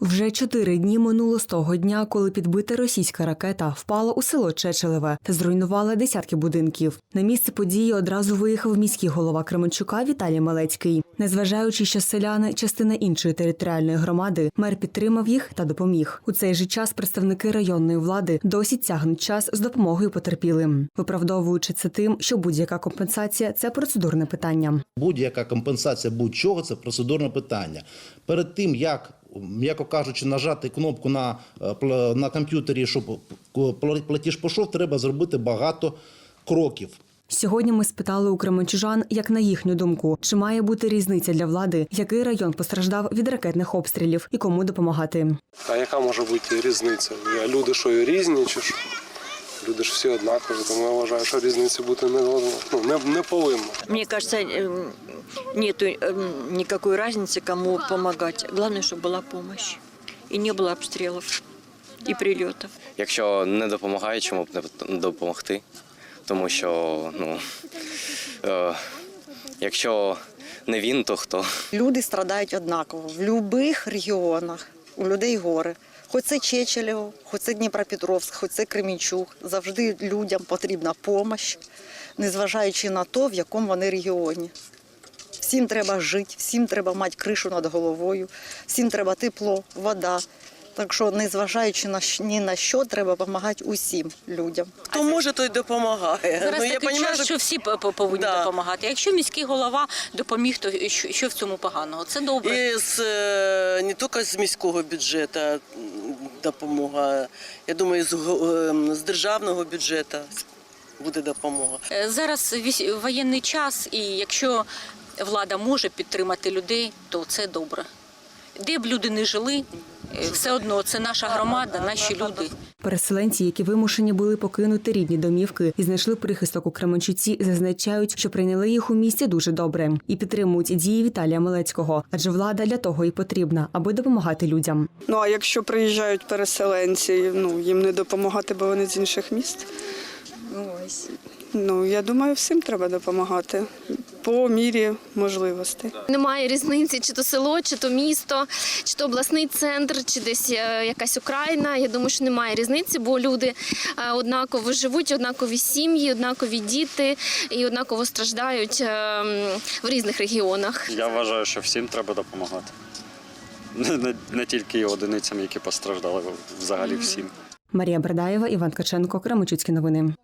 Вже чотири дні минуло з того дня, коли підбита російська ракета впала у село Чечелеве та зруйнувала десятки будинків. На місце події одразу виїхав міський голова Кременчука Віталій Малецький. Незважаючи, що селяни частина іншої територіальної громади, мер підтримав їх та допоміг. У цей же час представники районної влади досі тягнуть час з допомогою потерпілим, виправдовуючи це тим, що будь-яка компенсація це процедурне питання. Будь-яка компенсація будь-чого це процедурне питання. Перед тим як, м'яко кажучи, нажати кнопку на, е, пл- на комп'ютері, щоб пл- платіж пішов, треба зробити багато кроків. Сьогодні ми спитали у кременчужан, як на їхню думку, чи має бути різниця для влади, який район постраждав від ракетних обстрілів і кому допомагати. А яка може бути різниця? Люди що різні, чи що? Люди ж всі однакові, тому я вважаю, що різниці бути не, должно. ну, не, не повинно. Мне кажется, эм, нету эм, никакой разницы, кому помогать. Главное, чтобы была помощь. И не было обстрелов и прилетов. Якщо не допомагає, чому б не допомогти? Тому що, ну, е, якщо не він, то хто? Люди страдають однаково в будь-яких регіонах. У людей гори. Хоч це Чечелєво, хоч це Дніпропетровськ, хоч це Кремінчук. Завжди людям потрібна допомога, незважаючи на те, в якому вони регіоні. Всім треба жити, всім треба мати кришу над головою, всім треба тепло, вода. Так що, незважаючи на ні на що, треба допомагати усім людям. Хто може, той допомагає. Зараз ну, я такий понімаю, час, що всі п- п- повинні Да. допомагати. Якщо міський голова допоміг, то що, що в цьому поганого? Це добре. І з, е, не тільки з міського бюджету допомога, я думаю, з, е, з державного бюджету буде допомога. Е, Зараз воєнний час, і якщо влада може підтримати людей, то це добре. Де б люди не жили, е, все одно це наша громада, наші люди. Переселенці, які вимушені були покинути рідні домівки і знайшли прихисток у Кременчуці, зазначають, що прийняли їх у місті дуже добре і підтримують дії Віталія Малецького, адже влада для того і потрібна, аби допомагати людям. Ну а якщо приїжджають переселенці, ну їм не допомагати, бо вони з інших міст. Ну я думаю, всім треба допомагати по мірі можливостей. Немає різниці, чи то село, чи то місто, чи то обласний центр, чи десь е, якась Україна. Я думаю, що немає різниці, бо люди е, однаково живуть, однакові сім'ї, однакові діти і однаково страждають е, в різних регіонах. Я вважаю, що всім треба допомагати. Не, не, не тільки одиницям, які постраждали, взагалі всім. Марія Бердаєва, Іван Ткаченко, Кременчуцькі новини.